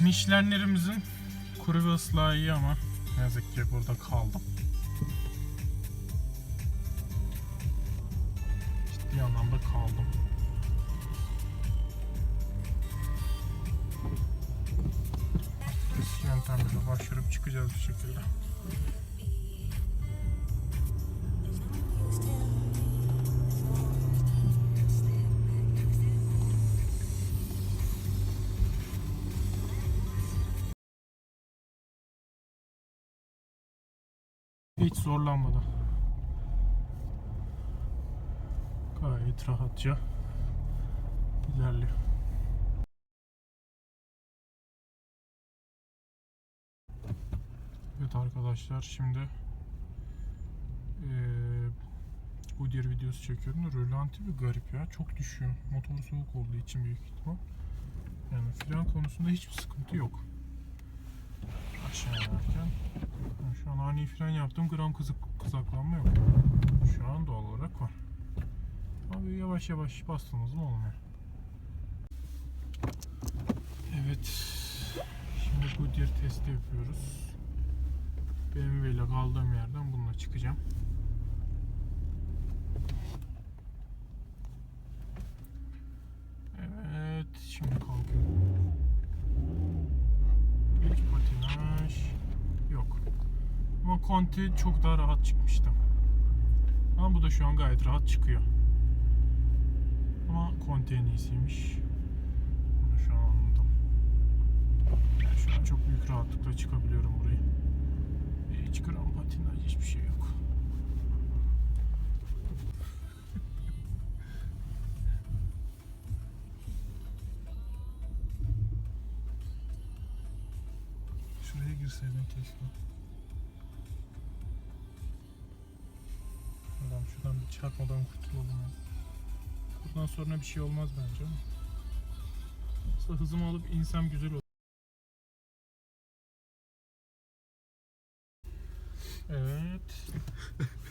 Michelin'lerimizin kuru ve ıslahı iyi ama ne yazık ki burada kaldım. Ciddi anlamda kaldım. Eski yöntemle başvurup çıkacağız bir şekilde. Hiç zorlanmadan. Gayet rahatça ilerliyor. Evet arkadaşlar şimdi eee Goodyear videosu çekiyorum da rölanti bir garip ya. Çok düşüyor. Motor soğuk olduğu için büyük ihtimal. Yani fren konusunda hiçbir sıkıntı yok. Aşağı inerken. Şu an ani fren yaptım. Gram kızık, kızaklanma yok. Şu an doğal olarak var. Abi yavaş yavaş bastığınız mı olmuyor. Evet. Şimdi Goodyear testi yapıyoruz. BMW ile kaldığım yerden bununla çıkacağım. Evet, şimdi kalkıyorum. Hiç patinaj yok. Ama Conti çok daha rahat çıkmıştı. Ama bu da şu an gayet rahat çıkıyor. Ama Conti en iyisiymiş. Bunu şu an anladım. Yani şu an çok büyük rahatlıkla çıkabiliyorum burayı. Hiç gram hiçbir şey yok. Şuraya girseydin keşke. Şuradan çarpmadan kurtulalım. Buradan sonra bir şey olmaz bence. Aslında hızımı alıp insem güzel olur. Evet.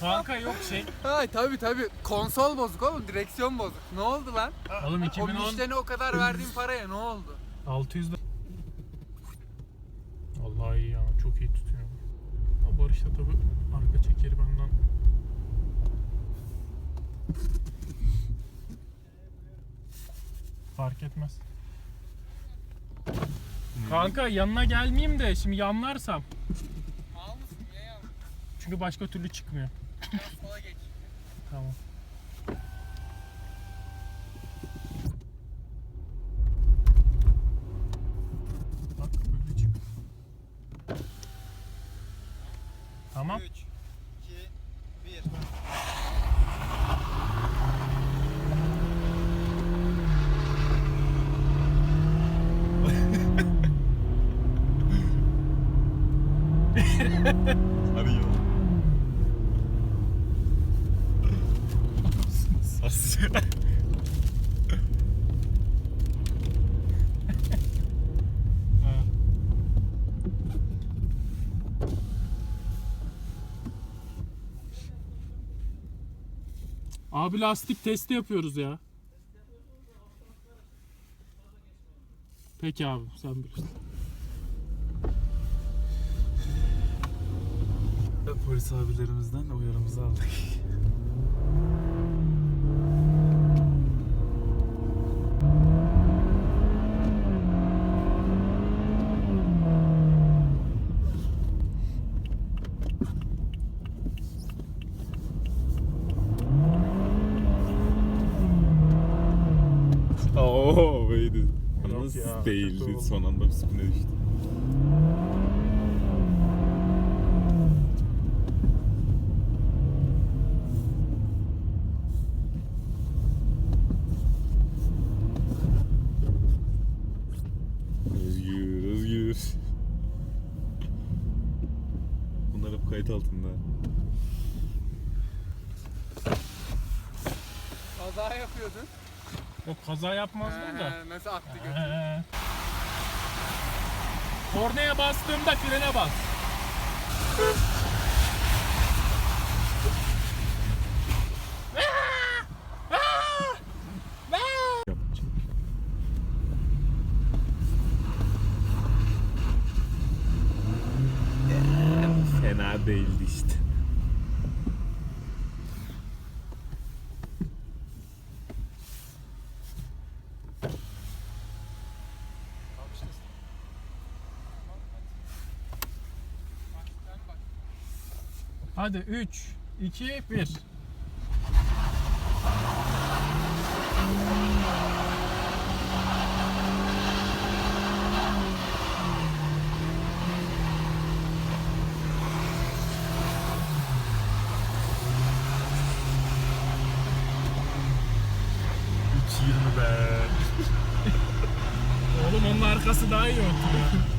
Kanka yok şey. Ay tabi tabi konsol bozuk oğlum direksiyon bozuk. Ne oldu lan? Oğlum O 2010 Michelin'e o kadar verdiğim paraya ne oldu? 600 lira. Vallahi iyi ya çok iyi tutuyor. Ama Barış da tabi arka çekeri benden Fark etmez. Kanka yanına gelmeyeyim de şimdi yanlarsam. Mal mısın? Niye yandın? Çünkü başka türlü çıkmıyor. Sola geç. Tamam. Bak böyle çık. Tamam. 3, 2, 1. Hadi ya. Abi lastik testi yapıyoruz ya. Peki abi sen bilirsin. Polis abilerimizden uyarımızı aldık. Oo böyleydi. Ama Yok nasıl ya, kötü değildi son anda bir düştü. Özgür, özgür. Bunlar hep kayıt altında. Kaza yapıyordun. Yok kaza yapmazdım da. Ee, nasıl attı götü? Ee. Kornaya bastığımda frene bas. Fena değildi işte. Hadi 3, 2, 1. be. Oğlum onun arkası daha iyi oldu.